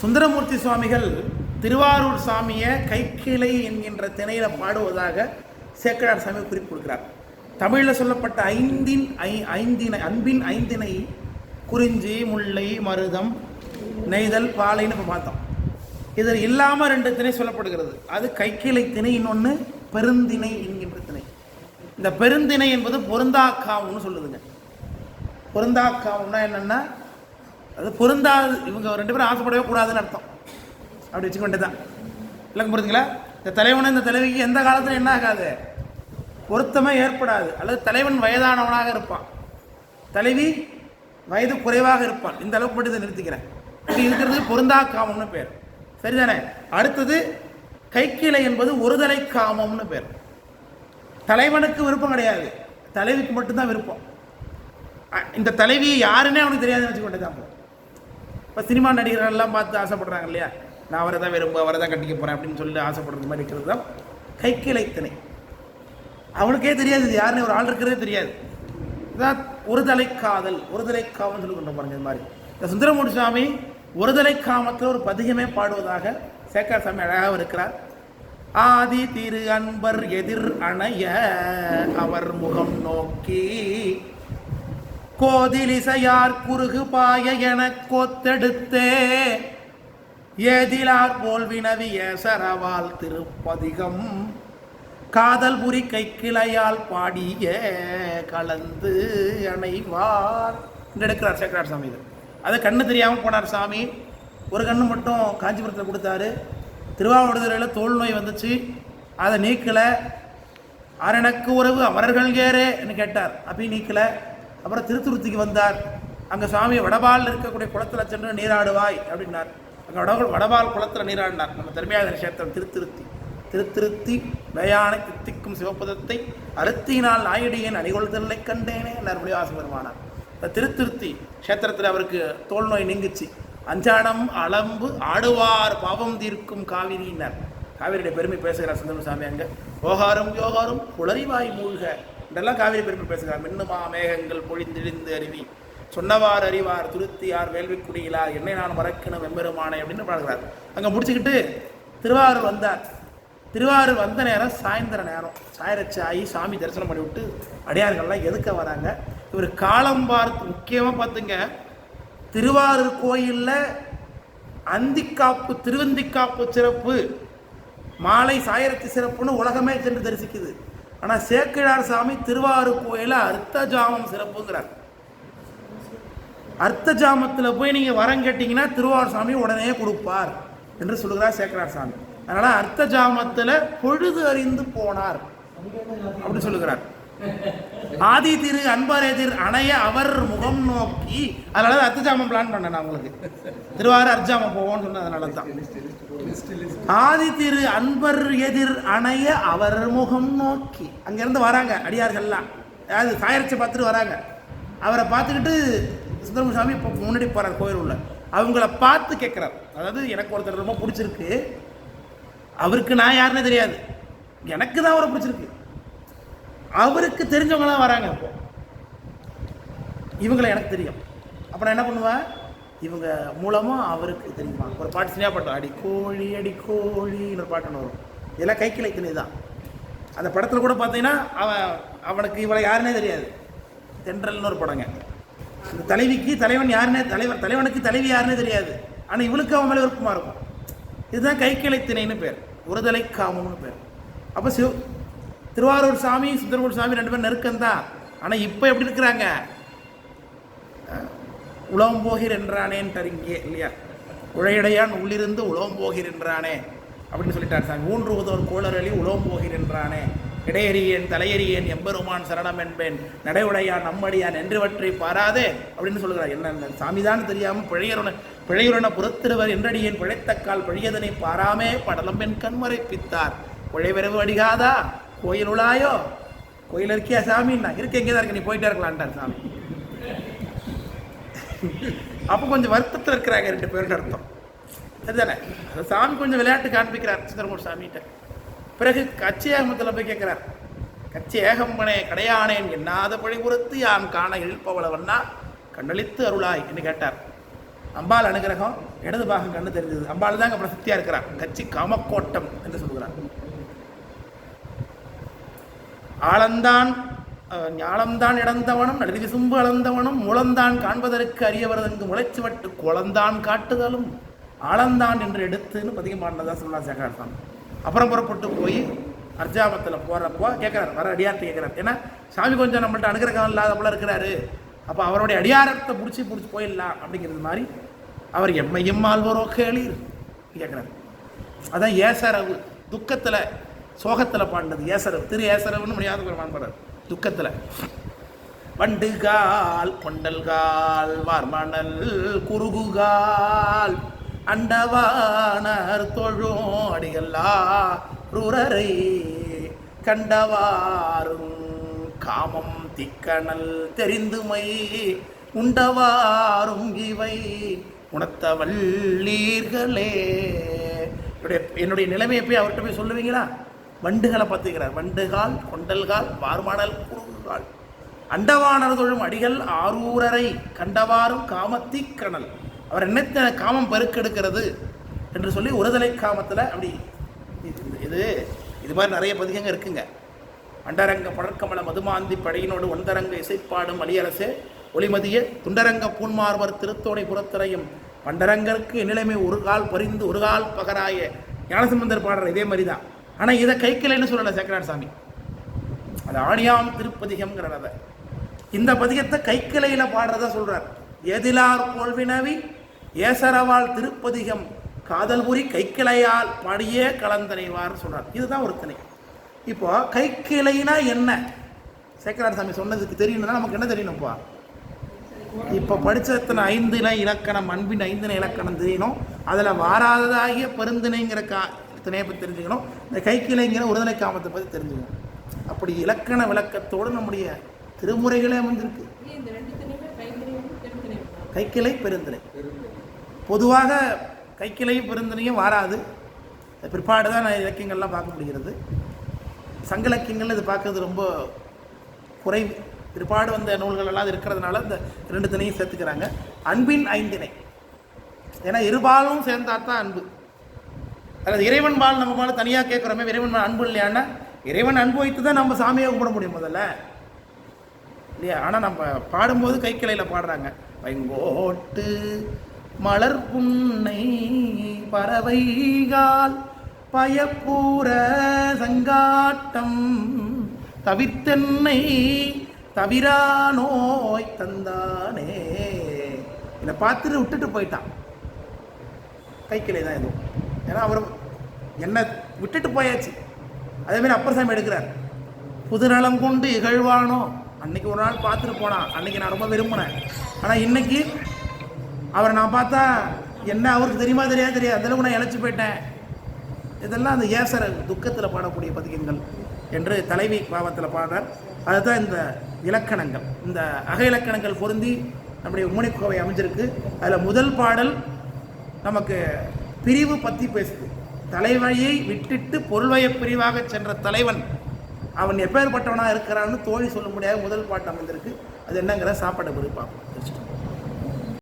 சுந்தரமூர்த்தி சுவாமிகள் திருவாரூர் சாமியை கைக்கிளை என்கின்ற திணையில் பாடுவதாக சேக்கடார் சாமி குறிப்பு கொடுக்கிறார். தமிழில் சொல்லப்பட்ட ஐந்தின் ஐ ஐந்தினை அன்பின் ஐந்தினை குறிஞ்சி முல்லை மருதம் நெய்தல் பாலைன்னு இப்போ பார்த்தோம். இதில் இல்லாமல் ரெண்டு திணை சொல்லப்படுகிறது. அது கைக்கிளை திணை இன்னொன்று பெருந்திணை என்கின்ற திணை. இந்த பெருந்திணை என்பது பொருந்தாக்காவுன்னு சொல்லுதுங்க. பொருந்தாக்காவுன்னா என்னென்னா அது பொருந்தாது இவங்க ரெண்டு பேரும் ஆசைப்படவே கூடாதுன்னு அர்த்தம். அப்படி வச்சுக்க வேண்டியதான் இல்லைங்க புரிஞ்சுங்களா? இந்த தலைவன் இந்த தலைவிக்கு எந்த காலத்தில் என்ன ஆகாது? பொருத்தமே ஏற்படாது. அல்லது தலைவன் வயதானவனாக இருப்பான். தலைவி வயது குறைவாக இருப்பான். இந்த அளவுக்கு மட்டும் இதை நிறுத்திக்கிறேன். இப்படி இருக்கிறது பொருந்தா காமம்னு பேர். சரிதானே? அடுத்தது கைக்கிளை என்பது ஒருதலை காமம்னு பேர். தலைவனுக்கு விருப்பம் கிடையாது. தலைவிக்கு மட்டும்தான் விருப்பம். இந்த தலைவி யாருன்னே அவனுக்கு தெரியாதுன்னு வச்சுக்கொண்டு தான் இப்போ சினிமா நடிகர்கள்லாம் பார்த்து ஆசைப்படுறாங்க இல்லையா நான் அவரை தான் விரும்ப அவரை தான் கட்டிக்க போகிறேன் அப்படின்னு சொல்லி ஆசைப்படுறது மாதிரி இருக்கிறது தான் கைக்கிளை அவனுக்கே தெரியாது இது யாருன்னு ஒரு ஆள் இருக்கிறதே தெரியாது. இதான் ஒரு தலை காதல் ஒரு தலை சொல்லி கொண்டு பாருங்க இது மாதிரி. இந்த சுந்தரமூர்த்தி சுவாமி ஒரு தலை காமத்தில் ஒரு பதிகமே பாடுவதாக சேக்கா சாமி அழகாக இருக்கிறார். ஆதி திரு அன்பர் எதிர் அணைய அவர் முகம் நோக்கி கோதிலிசையார் குறுகு பாய எனக் கோத்தெடுத்தே. ஏதிலார் போல் வினவிய சரவால் திருப்பதிகம். காதல் புரி கைக்கிளையால் பாடிய கலந்து அணைவார். என்று எடுக்கிறார் சேக்கரார் சாமி இது. அது கண்ணு தெரியாமல் போனார் சாமி. ஒரு கண்ணு மட்டும் காஞ்சிபுரத்தில் கொடுத்தாரு. திருவாவூடுதுறையில் தோல் நோய் வந்துச்சு. அதை நீக்கலை. அரணக்கு உறவு அமரர்கள் கேரேன்னு கேட்டார். அப்பயும் நீக்கலை. அப்புறம் திருத்துருத்திக்கு வந்தார். அங்கே சாமி வடபால் இருக்கக்கூடிய குளத்தில் சென்று நீராடுவாய் அப்படின்னார். அங்கே வட வடபால் குளத்தில் நீராடினார். நம்ம தர்மியாதன கஷேத்திரம் திருத்திருத்தி. திருத்திருத்தி வயான தித்திக்கும் சிவபதத்தை அறுத்தினால் நாயடியன் அணிகொள்தலை கண்டேனே என்றார் முடிவாச பெருமானார் இந்த திருத்திருத்தி கஷேத்திரத்தில் அவருக்கு தோல் நோய் நீங்குச்சு. அஞ்சானம் அளம்பு ஆடுவார் பாவம் தீர்க்கும் காவிரியினர். காவிரியுடைய பெருமை பேசுகிறார் சுந்தரம் சாமி அங்கே. யோகாரும் யோகாரும் புலரிவாய் மூழ்க. இதெல்லாம் காவிரி பெருமை பேசுகிறார். மின்னுமா மேகங்கள் பொழிந்திழிந்து அருவி. சொன்னவார் அறிவார் துருத்தியார் வேள்விக்குடியிலார். என்னை நான் மறக்கணும் வெம்பெருமானே அப்படின்னு பாடுகிறார். அங்கே முடிச்சுக்கிட்டு திருவாரூர் வந்தார். திருவாரூர் வந்த நேரம் சாயந்தர நேரம். சாயரச்சி ஆகி சாமி தரிசனம் பண்ணி விட்டு அடியார்கள்லாம் எதுக்க வராங்க? இவர் காலம் பார்த்து முக்கியமாக பார்த்துங்க. திருவாரூர் கோயிலில் அந்திக்காப்பு திருவந்திக்காப்பு சிறப்பு. மாலை சாயரத்து சிறப்புன்னு உலகமே சென்று தரிசிக்குது. ஆனால் சேக்கிழார் சாமி திருவாரூர் கோயிலில் அர்த்த ஜாமம் சிறப்புங்கிறார். அர்த்த ஜாமத்தில் போய் நீங்கள் வரம் கேட்டிங்கன்னா திருவாரூர் சாமி உடனே கொடுப்பார் என்று சொல்லுகிறார் சேக்கிழார் சாமி. அதனால் அர்த்த ஜாமத்தில் பொழுது அறிந்து போனார். அப்படி சொல்லுகிறார். ஆதி திரு அன்பர் எதிர் அணைய அவர் முகம் நோக்கி. அதனால தான் அர்த்த பிளான் பண்ணேன் நான் உங்களுக்கு. திருவாரூர் அர்ஜாமம் போவோம்னு சொன்னேன் அதனால தான். ஆதி திரு அன்பர் எதிர் அணைய அவர் முகம் நோக்கி. அங்கேருந்து வராங்க அடியார்கள்லாம். அதாவது சாயரட்சி பார்த்துட்டு வராங்க. அவரை பார்த்துக்கிட்டு சுந்தரம சாமி இப்போ முன்னாடி போகிறார் கோயில் உள்ள. அவங்கள பார்த்து கேட்குறார் அதாவது எனக்கு ஒருத்தர் ரொம்ப பிடிச்சிருக்கு. அவருக்கு நான் யாருன்னே தெரியாது. எனக்கு தான் அவரை பிடிச்சிருக்கு. அவருக்கு தெரிஞ்சவங்களாம் வராங்க. இப்போ இவங்களை எனக்கு தெரியும். அப்போ நான் என்ன பண்ணுவேன் இவங்க மூலமாக அவருக்கு தெரியுமா? ஒரு பாட்டு சினியா பாட்டு. அடி கோழி அடி கோழின்னு ஒரு பாட்டுன்னு வரும். இதெல்லாம் கைக்கிளை திணை தான். அந்த படத்தில் கூட பார்த்தீங்கன்னா அவன் அவனுக்கு இவளை யாருன்னே தெரியாது. தென்றல்னு ஒரு படங்க. இந்த தலைவிக்கு தலைவன் யாருன்னே தலைவர் தலைவனுக்கு தலைவி யாருன்னே தெரியாது. ஆனால் இவளுக்கு அவன் மேலே விருப்பமாக இருக்கும். இதுதான் கைக்கிளை திணைன்னு பேர். ஒருதலை காமம்னு பேர். அப்போ சிவ திருவாரூர் சாமி சுந்தரமூர் சாமி ரெண்டு பேரும் நெருக்கம் தான் ஆனால் இப்போ எப்படி இருக்கிறாங்க? உலகம் போகிற என்றானேன்ட்டார் இல்லையா? உழையடையான் உள்ளிருந்து உலகம் போகிற என்றானே அப்படின்னு சொல்லிட்டார் சாமி. ஊன்றுவதோர் கோளரளி உலகம் போகிற என்றானே இடையறியேன் தலையறியேன் எம்பெருமான் சரணம் என்பேன் நடைவுடையான் நம்மடியான் என்றுவற்றை பாராதே அப்படின்னு சொல்கிறார் என்ன சாமிதான் தெரியாமல் பிழையருன பிழையுறன புறத்திருவர் என்றடியேன் பிழைத்தக்கால் பிழையதனை பாராமே படலம் என் கண்மறை பித்தார் பிழைவிரவு அடிகாதா? கோயில் உலாயோ? கோயில் இருக்கியா சாமின்னா? இருக்க எங்கே தான் இருக்க. நீ போயிட்டே இருக்கலான்ட்டார் சாமி. அப்போ கொஞ்சம் வருத்தத்தில் இருக்கிறாங்க ரெண்டு பேரும் அர்த்தம். சரிதானே? அது சாமி கொஞ்சம் விளையாட்டு காண்பிக்கிறார் சுந்தரமூர் சாமிகிட்ட. பிறகு கச்சி ஏகமத்தில் போய் கேட்குறார். கச்சி ஏகம்பனே கடையானேன் என்னாத பழி பொறுத்து யான் காண இழுப்பவளவன்னா கண்டளித்து அருளாய் என்று கேட்டார். அம்பாள் அனுகிரகம் இடது பாகம் கண்ணு தெரிஞ்சது அம்பாள் தாங்க பிரசித்தியாக இருக்கிறார். கட்சி காமக்கோட்டம் என்று சொல்கிறார். ஆளந்தான் அஹ், ஞாலம்தான் இடந்தவனும் நடுவி விசும்பு அளந்தவனும் முளந்தான் காண்பதற்கு அரியவரதங்கு முளைச்சுவட்டு குளந்தான் காட்டுதலும் ஆளந்தான் என்று எடுத்துன்னு பதிகம் பாடினதா சொல்லலாம் சேகரசாமி அப்புறம் புறப்பட்டு போய் அர்ஜாபத்தில் போகிறப்போ கேட்குறாரு வர அடியார்ட்ட கேட்குறாரு ஏன்னா சாமி கொஞ்சம் நம்மள்ட்ட அனுகிரகம் இல்லாத போல இருக்கிறாரு. அப்போ அவருடைய அடியாரத்தை பிடிச்சி பிடிச்சி போயிடலாம் அப்படிங்கிறது மாதிரி அவர் எம்மையும் ஆழ்வரோ கேளீர் கேட்குறாரு அதான் ஏசரவு துக்கத்தில் சோகத்தில் பாண்டது ஏசரவு. திரு ஏசரவுன்னு முடியாத பெருமான் பாடுறார். துக்கத்தில். வண்டுகால் கொண்டல்கால் வார்மணல் குறுகுகால் அண்டவானர் தொழும் அடிகளா ருரரை கண்டவாரும் காமம் திக்கணல் தெரிந்துமை உண்டவாரும் இவை உணர்த்த என்னுடைய என்னுடைய நிலைமையை போய் அவர்கிட்ட போய் சொல்லுவீங்களா? வண்டுகளை பார்த்துக்கிறார் வண்டுகால் கொண்டல்கால் வார்மணல் குறுகால் அண்டவானர் தொழும் அடிகள் ஆரூரரை கண்டவாறும் காமத்தி கணல் அவர் என்னத்த காமம் பெருக்கெடுக்கிறது என்று சொல்லி ஒருதலை காமத்தில் அப்படி இது- இது மாதிரி நிறைய பதிகங்க இருக்குங்க. அண்டரங்க பழக்கமல மதுமாந்தி படையினோடு ஒன்றரங்க இசைப்பாடும் அலியரசே ஒளிமதிய துண்டரங்க பூன்மார்வர் திருத்தோடை புறத்திரையும் பண்டரங்கருக்கு நிலைமை ஒரு கால் பறிந்து ஒரு கால் பகராய ஞானசம்பந்தர் பாடுற இதே மாதிரி தான் ஆனால் இதை கைக்கிளைன்னு சொல்லலை சேக்கரார் சாமி. அது ஆணியாம் திருப்பதிகம்ங்கிறார் அதை. இந்த பதிகத்தை கைக்கிளையில் பாடுறத சொல்கிறார் எதிலார் கோல்வினவி ஏசரவாள் திருப்பதிகம் காதல்புரி கைக்கிளையால் பாடியே கலந்தனைவார் சொல்றார். இதுதான் ஒரு திணை இப்போ கைக்கிளைனா என்ன? சேக்கரார் சாமி சொன்னதுக்கு தெரியணும்னா நமக்கு என்ன தெரியணும்ப்பா? இப்போ படிச்ச எத்தனை ஐந்தின இலக்கணம் அன்பின் ஐந்தின இலக்கணம் தெரியணும் அதில் வாராததாகிய பெருந்திணைங்கிற கா திணையை பற்றி தெரிஞ்சுக்கணும். இந்த கைக்கிளைங்கிற ஒருதலை காமத்தை பற்றி தெரிஞ்சுக்கணும். அப்படி இலக்கண விளக்கத்தோடு நம்முடைய திருமுறைகளே அமைஞ்சிருக்கு. கைக்கிளை பெருந்திணை பொதுவாக கைக்கிளையும் பெருந்திணையும் வாராது. பிற்பாடு தான் நான் இலக்கியங்கள்லாம் பார்க்க முடிகிறது. சங்க இலக்கியங்கள் இது பார்க்கறது ரொம்ப குறைவு. பிற்பாடு வந்த நூல்கள் எல்லாம் இருக்கிறதுனால இந்த ரெண்டு திணையும் சேர்த்துக்கிறாங்க. அன்பின் ஐந்திணை. ஏன்னா இருபாலும் சேர்ந்தா தான் அன்பு. அதாவது இறைவன் பால் நம்ம பால் தனியாக கேட்குறோமே இறைவன் பால் அன்பு இல்லையான்னா இறைவன் அன்பு வைத்து தான் நம்ம சாமியை கும்பிட முடியும் முதல்ல. இல்லையா? ஆனால் நம்ம பாடும்போது கைக்கிளையில் பாடுறாங்க. பைங்கோட்டு மலர் புன்னை பறவைகால் பயப்பூர சங்காட்டம் தவிர்த்தென்னை தவிரா நோய் தந்தானே. இதை பார்த்துட்டு விட்டுட்டு போயிட்டான். கைக்கிளை தான் எதுவும் ஏன்னா அவர் என்னை விட்டுட்டு போயாச்சு. அதேமாரி அப்பர் சாமி எடுக்கிறார். புதுநலம் கொண்டு இகழ்வானோ? அன்னைக்கு ஒரு நாள் பார்த்துட்டு போனான். அன்னைக்கு நான் ரொம்ப விரும்பினேன். ஆனால் இன்னைக்கு அவரை நான் பார்த்தா என்ன அவருக்கு தெரியுமா தெரியாது தெரியாது. அதில் நான் இழைச்சி போயிட்டேன். இதெல்லாம் அந்த ஏசர துக்கத்தில் பாடக்கூடிய பதிகங்கள் என்று தலைவி பாவத்தில் பாடுறார். அதுதான் இந்த இலக்கணங்கள். இந்த அக இலக்கணங்கள் பொருந்தி நம்முடைய மூனிக்கோவை அமைஞ்சிருக்கு. அதில் முதல் பாடல் நமக்கு பிரிவு பற்றி பேசுது. தலைவழியை விட்டுட்டு பொருள்வய பிரிவாக சென்ற தலைவன் அவன் எப்பேற்பட்டவனாக இருக்கிறான்னு தோழி சொல்ல முடியாத முதல் பாட்டு அமைந்திருக்கு. அது என்னங்கிற சாப்பாடு பிரிப்பாங்க